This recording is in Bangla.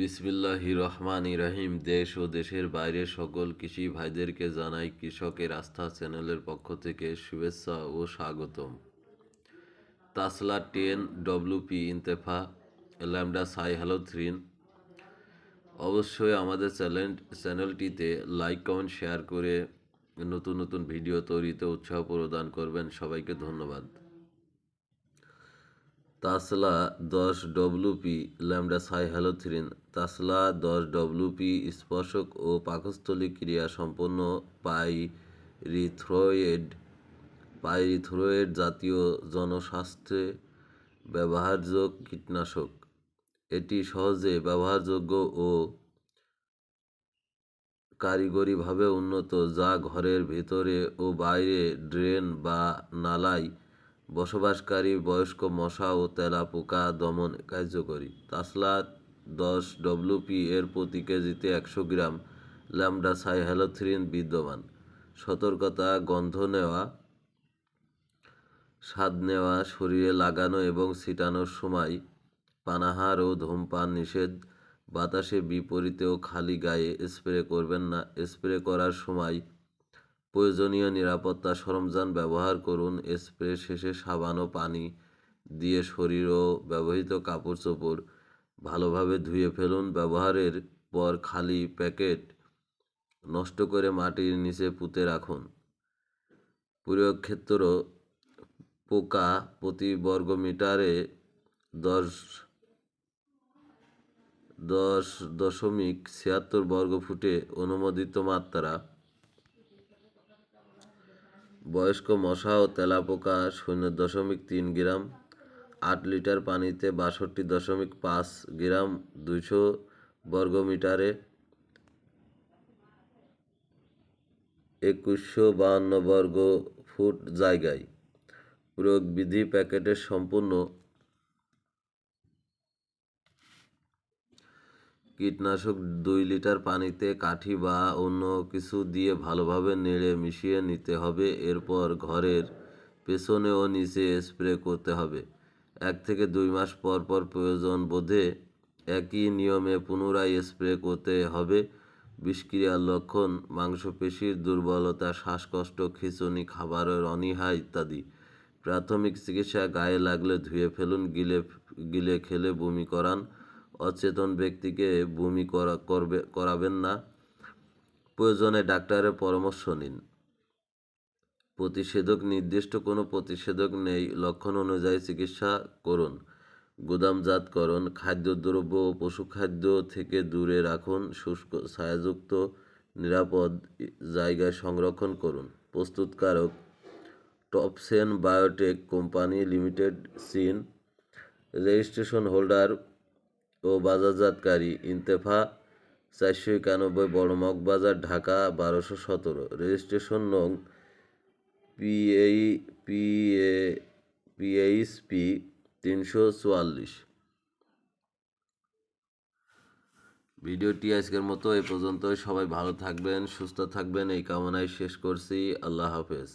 বিসমিল্লাহ রহমান ইরাহিম দেশ ও দেশের বাইরে সকল কৃষি ভাইদেরকে জানাই কৃষকের আস্থা চ্যানেলের পক্ষ থেকে শুভেচ্ছা ও স্বাগতম। তাসলা টেন ডব্লিউপি ইন্তেফা ল্যামডা সাই হ্যালো থ্রিন। অবশ্যই আমাদের চ্যানেল চ্যানেলটিতে লাইক, কমেন্ট, শেয়ার করে নতুন নতুন ভিডিও তৈরিতে উৎসাহ প্রদান করবেন। সবাইকে ধন্যবাদ। তাসলা দশ ডব্লুপি ল্যামডা সাই হ্যালোথ্রিন। তাসলা দশ ডব্লুপি স্পর্শক ও পাকস্থলী ক্রিয়া সম্পন্ন পাইরিথ্রয়েড। পাইরিথ্রয়েড জাতীয় জনস্বাস্থ্যে ব্যবহারযোগ্য কীটনাশক। এটি সহজে ব্যবহারযোগ্য ও কারিগরিভাবে উন্নত, যা ঘরের ভেতরে ও বাইরে ড্রেন বা নালায় বসবাসকারী বয়স্ক মশা ও তেলাপোকা দমন কার্যকরী। তাসলা দশ ডব্লুপি এর প্রতি কেজিতে একশো গ্রাম ল্যামডা সাইহ্যালোথ্রিন বিদ্যমান। সতর্কতা, গন্ধ নেওয়া, স্বাদ নেওয়া, শরীরে লাগানো এবং ছিটানোর সময় পানাহার ও ধূমপান নিষেধ। বাতাসে বিপরীতে ও খালি গায়ে স্প্রে করবেন না। স্প্রে করার সময় প্রয়োজনীয় নিরাপত্তা সরঞ্জাম ব্যবহার করুন। স্প্রে শেষে সাবান ও পানি দিয়ে শরীর ও ব্যবহৃত কাপড় চোপড় ভালোভাবে ধুয়ে ফেলুন। ব্যবহারের পর খালি প্যাকেট নষ্ট করে মাটির নিচে পুঁতে রাখুন। প্রয়োগ ক্ষেত্র পোকা প্রতি বর্গ মিটারে দশ দশ দশমিক ছিয়াত্তর বর্গ ফুটে অনুমোদিত মাত্রা বয়স্ক মশা ও তেলাপোকা শূন্য দশমিক তিন গ্রাম, আট লিটার পানিতে বাষট্টি দশমিক পাঁচ গ্রাম, দুইশো বর্গমিটারে একুশশো বাহান্ন বর্গ ফুট জায়গায়। প্রয়োগ বিধি প্যাকেটের সম্পূর্ণ কীটনাশক দুই লিটার পানিতে কাঠি বা অন্য কিছু দিয়ে ভালোভাবে নেড়ে মিশিয়ে নিতে হবে। এরপর ঘরের পেছনে ও নিচে স্প্রে করতে হবে। এক থেকে দুই মাস পর পর প্রয়োজন বোধে একই নিয়মে পুনরায় স্প্রে করতে হবে। বিষক্রিয়ার লক্ষণ, মাংসপেশির দুর্বলতা, শ্বাসকষ্ট, খিঁচুনি, খাবারের অনীহা ইত্যাদি। প্রাথমিক চিকিৎসা গায়ে লাগলে ধুয়ে ফেলুন, গিলে গিলে খেলে বমি করান। অচেতন ব্যক্তিকে বমি করা, করবে, করাবেন না। প্রয়োজনে ডাক্তারের পরামর্শ নিন। প্রতিষেধক, নির্দিষ্ট কোনো প্রতিষেধক নেই। লক্ষণ অনুযায়ী চিকিৎসা করুন। গুদামজাতকরণ, খাদ্যদ্রব্য ও পশুখাদ্য থেকে দূরে রাখুন। শুষ্ক, ছায়াযুক্ত, নিরাপদ জায়গায় সংরক্ষণ করুন। প্রস্তুতকারক, টপসেন বায়োটেক কোম্পানি লিমিটেড, চীন। রেজিস্ট্রেশন হোল্ডার ও বাজারজাতকারী ইন্তেফা চারশো একানব্বই বড় মগবাজার ঢাকা বারোশো সতেরো। রেজিস্ট্রেশন নং পিএই পিএ পিএইচপি তিনশো চুয়াল্লিশ। ভিডিওটি আজকের মতো এই পর্যন্তই। সবাই ভালো থাকবেন, সুস্থ থাকবেন। এই কামনায় শেষ করছি। আল্লাহ হাফেজ।